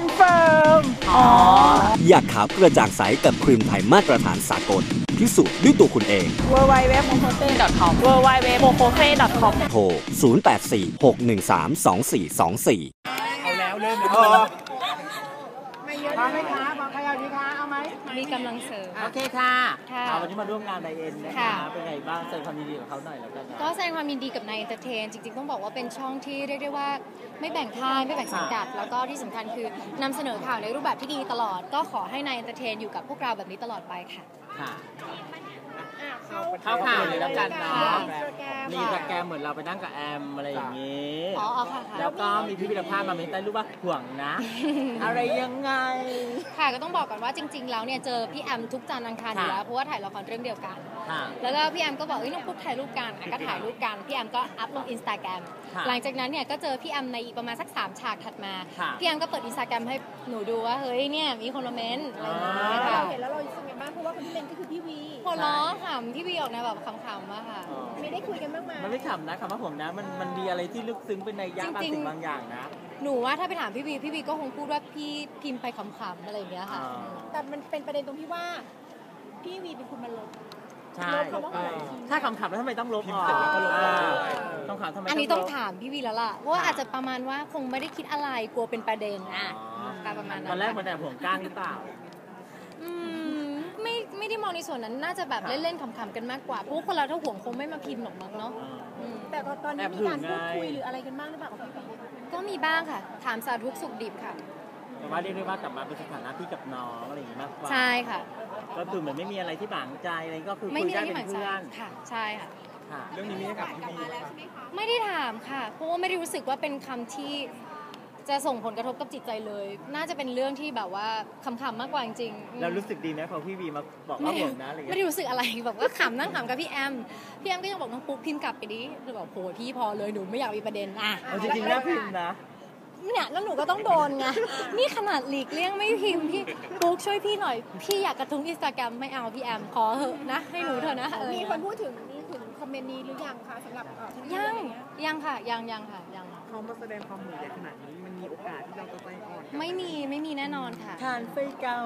เฟิร์ม อ๋อ อยากขาวกระจ่างใสกับครีมไทยมาตรฐานสากล พิสูจน์ด้วยตัวคุณเอง w w w m o k o s e com w w w m o k o f e com โทร 0846132424มี กำลังเสริม โอเคค่ะค่ะเอาวันนี้มาร่วมงานไดเอ็นนะคะค่ะเป็นไงบ้างแสดงความยินดีกับเขาหน่อยแล้วกันนะ ก็แสดงความยินดีกับนายเอนเตอร์เทน จริงๆ ต้องบอกว่าเป็นช่องที่เรียกได้ว่าไม่แบ่งค่ายไม่แบ่งสังกัด แล้วก็ที่สำคัญคือนำเสนอข่าวในรูปแบบที่ดีตลอด ก็ขอให้นายเอนเตอร์เทนอยู่กับพวกเราแบบนี้ตลอดไปค่ะ ค่ะ เข้าข่าวเลยแล้วกันเนาะค่ะมีสแกมเหมือนเราไปนั่งกับแอมอะไรอย่างนี้ อ๋อเอาค่ะค่ะ แล้วก็มีพิพิธภัณฑ์มาเมนใต้รูปว่าห่วงนะ อะไรยังไง ค่ะก็ต้องบอกก่อนว่าจริง ๆ แล้วเนี่ยเจอพี่แอมทุกจันทร์อังคารอยู่แล้วเพราะว่าถ่ายละครเรื่องเดียวกัน ค่ะแล้วก็พี่แอมก็บอกเอ้ยน้องปุ๊กถ่ายรูปกันอะก็ถ่ายรูปกัน พี่แอมก็อัพลงอินสตาแกรม ค่ะหลังจากนั้นเนี่ยก็เจอพี่แอมในอีกประมาณสักสามฉากถัดมา ค่ะ พี่แอมก็เปิดอินสตาแกรมให้หนูดูว่าเฮ้ยเนี่ยมีคนมาเมนต์อะไรอย่างเงี้ยค่ะเห็นแล้วเรารู้สึกไงบ้างเพราะว่าคนที่เล่นก็คือพี่วีหัวล้อขำพี่วีออกแนวแบบขำๆอะค่ะอ๋อมีได้คุยกันบ้างไหมมันไม่ขำนะคำว่าห่วงนะ มันมันมีอะไรที่ลึกซึ้งเป็นในยยะบางจริงๆ สิ่งบางอย่างนะหนูว่าถ้าไปถามพี่วีพี่วีก็คงพูดว่าพี่พิมพ์ไปขำๆอะไรอย่างเงี้ยค่ะ อ่าแต่มันเป็นประเด็นตรงที่ว่า พี่วีเป็นคนมาลบ ใช่ลบคำว่าห่วงถ้าคำขับแล้วทำไมต้องลบออกต้องขับทำไมอันนี้ต้องลบ ถามพี่วีแล้วล่ะเพราะว่าอาจจะประมาณว่าคงไม่ได้คิดอะไรกลัวเป็นประเด็นอะอ๋อการประมาณนั้นตอนแรกมันแต่ห่วงก้างหรือเปล่าอืม ไม่ไม่ได้มองในส่วนนั้นน่าจะแบบค่ะเล่นๆขำๆกันมากกว่าเพราะว่าคนเราถ้าห่วงคงไม่มาพิมพ์หรอกมั้งเนาะอืมแต่ตอนนี้แอบมีหึงการพูดคุยไงหรืออะไรกันบ้างหรือเปล่ากับพี่วีก็มีบ้างค่ะ ถามสารทุกข์สุขดิบค่ะแต่ว่าเรียกได้ว่ากลับมาเป็นสถานะพี่กับน้องอะไรอย่างงี้มากกว่าใช่ค่ะ ก็คือเหมือนไม่มีอะไรที่หมางใจอะไรก็คือไม่คุยมีอะได้ไรที่เป็หมานงใจเพื่อนค่ะ ใช่ค่ะค่ะเรื่องนี้มีให้กับพี่บีไม่ได้ถามค่ะ เพราะว่าไม่ได้รู้สึกว่าเป็นคำที่ จะส่งผลกระทบกับจิตใจเลย น่าจะเป็นเรื่องที่แบบว่าขำๆมากกว่าจริงๆอืมแล้วรู้สึกดีไหมพอพี่บีมาบอกว่าไม่ห่วงนะอะไรอย่างไม่เงี้ยได้รู้สึกอะไรแบบว่าขำนั่งขำกับพี่แอม พี่แอมก็ยังบอกน้องปุ๊กพิมพ์กลับไปดิหนูบอกโหพี่พอเลยหนูไม่อยากมีประเด็นอะ เอาจริงๆน่าพิมพ์นะ เนี่ยแล้วหนูก็ต้องโดนไง นี่ขนาดหลีกเลี่ยงไม่พิมพ์พี่ปุ๊กช่วยพี่หน่อย พี่อยากกระทุ้งอินสตาแกรมไม่เอาพี่แอมขอเหอะนะ ให้หนูเถอะนะเออมีคนพูดถึงถึงคอม เมนต์นี้หรือยังคะสำหรับเอ่อทั้งยังอะไรเงี้ยยังค่ะ ยังยังค่ะยังเขามาแสดงความห่วงใยขนาดนี้มันมีโอกาสที่เราจะใจอ่อนกับไม่มีไม่มีแน่นอนค่ะ ทานไฟเกา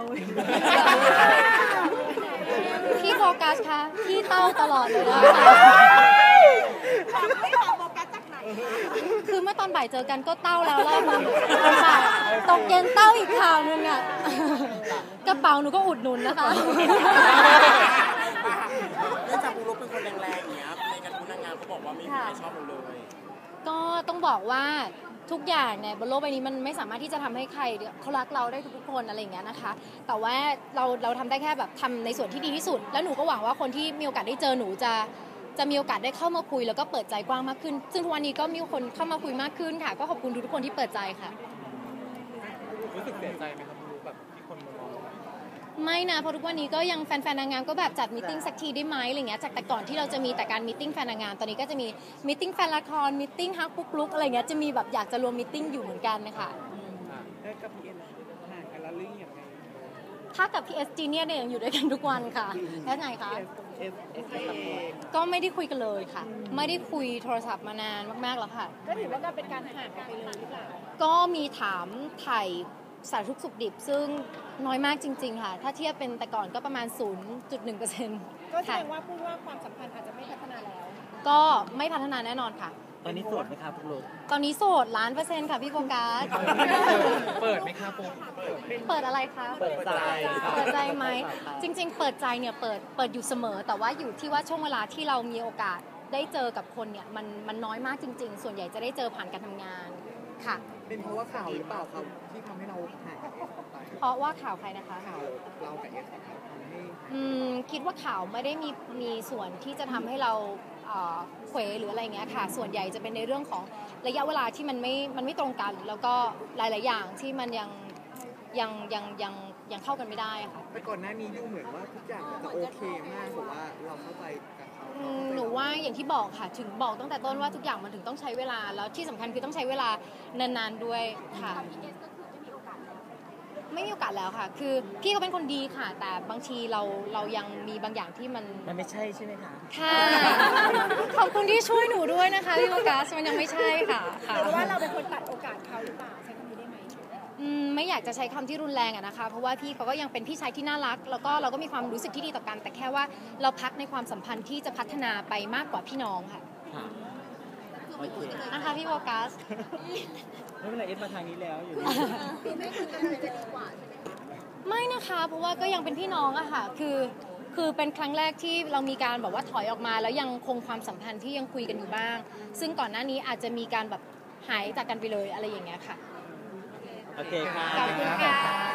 พี่โฟกัสคะพี่เต้าตลอดเลยนะไม่ขอโฟกัสจากไหนคือเมื่อตอนบ่ายเจอกันก็เต้าแล้วรอบนึงตอนบ่ายตกเย็นเต้าอีกข่าวนึงอะกระเป๋าหนูก็อุดหนุนนะคะเนื่ องจากปูรุกเป็นคนแรงๆอย่างเงี้ยในการพูดนางงามเขาบอกว่าไม่มีใครชอบเราเลยก็ต้องบอกว่าทุกอย่างเนี่ยบนโลกใบนี้มันไม่สามารถที่จะทำให้ใครเขารักเราได้ทุกๆคนอะไรอย่างเงี้ยนะคะ แต่ว่าเราเราทำได้แค่แบบทำในส่วนที่ดีที่สุด แล้วหนูก็หวังว่าคนที่มีโอกาสได้เจอหนูจะจะมีโอกาสได้เข้ามาคุยแล้วก็เปิดใจกว้างมากขึ้น ซึ่งทุกวันนี้ก็มีคนเข้ามาคุยมากขึ้นค่ะ ก็ขอบคุณทุกๆคนที่เปิดใจค่ะ รู้สึกเสียใจไหมครับปูรุกแบบที่คนมามอง ไม่นะเพราะทุกวันนี้ก็ยังแฟนแฟนนางงามก็แบบจัดมิทติ้งสักทีได้ไหมอะไรเงี้ยจากแต่ก่อนที่เราจะมีแต่การมิทติ้งแฟนนางงามตอนนี้ก็จะมีมิทติ้งแฟนละครมิทติ้งฮักปุ๊กลุกอะไรเงี้ยจะมีแบบอยากจะรวมมิทติ้งอยู่เหมือนกันนะคะได้กับพีเอ็นห่ละลิงอย่างไรถ้ากับพีเอสจีเนี่ยเนี่ยยังอยู่ด้วยกันทุกวันค่ะแล้วไงคะก็ไม่ได้คุยกันเลยค่ะ ไม่ได้คุยโทรศัพท์มานานมากๆแล้วค่ะก็ถือว่าก็เป็นการห่างกันไปเลยหรือเปล่าก็มีถามไถ่ สารทุกข์สุขดิบ ซึ่งน้อยมากจริง ๆ ค่ะ ถ้าเทียบเป็นแต่ก่อนก็ประมาณ 0.1%ก็แสค่ะดงว่าพูดว่าความสัมพันธ์อาจจะไม่พัฒนาแล้ว ก็ไม่พัฒนาแน่นอนค่ะ ตอนนี้โสดไหมครับปูรุกตอนนี้โสดล้านเปอร์เซ็นต์ค่ะพี่โฟกัสเปิดไหมครับปูเปิดอะไรคะ เปิดใจ เปิดใจไหม จริง ๆ เปิดใจเนี่ยเปิดเปิดอยู่เสมอ แต่ว่าอยู่ที่ว่าช่วงเวลาที่เรามีโอกาสได้เจอกับคนเนี่ยมันมันน้อยมากจริง ๆ ส่วนใหญ่จะได้เจอผ่านการทำงาน ค่ะ เป็นเพราะว่าข่าวหรือเปล่าครับที่ทำให้เราห่างกับเอสไปเพราะว่าข่าวใครนะคะ ข่าวเรากับเอสครับทำให้อืมคิดว่าข่าวไม่ได้มีมีส่วนที่จะทำให้เราเอ่อเขวหรืออะไรเงี้ยค่ะ ส่วนใหญ่จะเป็นในเรื่องของระยะเวลาที่มันไม่มันไม่ตรงกัน แล้วก็หลาย ๆ อย่างที่มันยังยังยังยัง ยังเข้ากันไม่ได้อะค่ะ แต่ก่อนหน้านี้ดูเหมือนว่าทุกอย่างมันจะโอเคมากแต่ว่าเราเข้าใจกับเขาอืมหนูว่าอย่างที่บอกค่ะถึงบอกตั้งแต่ต้นว่าทุกอย่างมันถึงต้องใช้เวลา แล้วที่สำคัญคือต้องใช้เวลานานๆด้วยค่ะ ไม่มีโอกาสแล้วค่ะ คือพี่เขาเป็นคนดีค่ะ แต่บางทีเราเรายังมีบางอย่างที่มัน มันไม่ใช่ใช่ไหมคะ ค่ะ ขอบคุณที่ช่วยหนูด้วยนะคะพี่โฟกัสมันยังไม่ใช่ค่ะค่ะ หรือว่าเราเป็นคนตัดโอกาสเขาหรือเปล่า ไม่อยากจะใช้คำที่รุนแรงอะนะคะ เพราะว่าพี่เขาก็ยังเป็นพี่ชายที่น่ารัก แล้วก็เราก็มีความรู้สึกที่ดีต่อกัน แต่แค่ว่าเราพักในความสัมพันธ์ที่จะพัฒนาไปมากกว่าพี่น้องค่ะค่ะโอเคนะคะพี่โฟกัสไม่เป็นไรเอสมาทางนี้แล้วอยู่ไม่นะคะเพราะว่าก็ยังเป็นพี่น้องอะค่ะ คือคือเป็นครั้งแรกที่เรามีการแบบว่าถอยออกมา แล้วยังคงความสัมพันธ์ที่ยังคุยกันอยู่บ้าง ซึ่งก่อนหน้านี้อาจจะมีการแบบหายจากกันไปเลยอะไรอย่างเงี้ยค่ะ โอเคค่ะขอบคุณค่ะ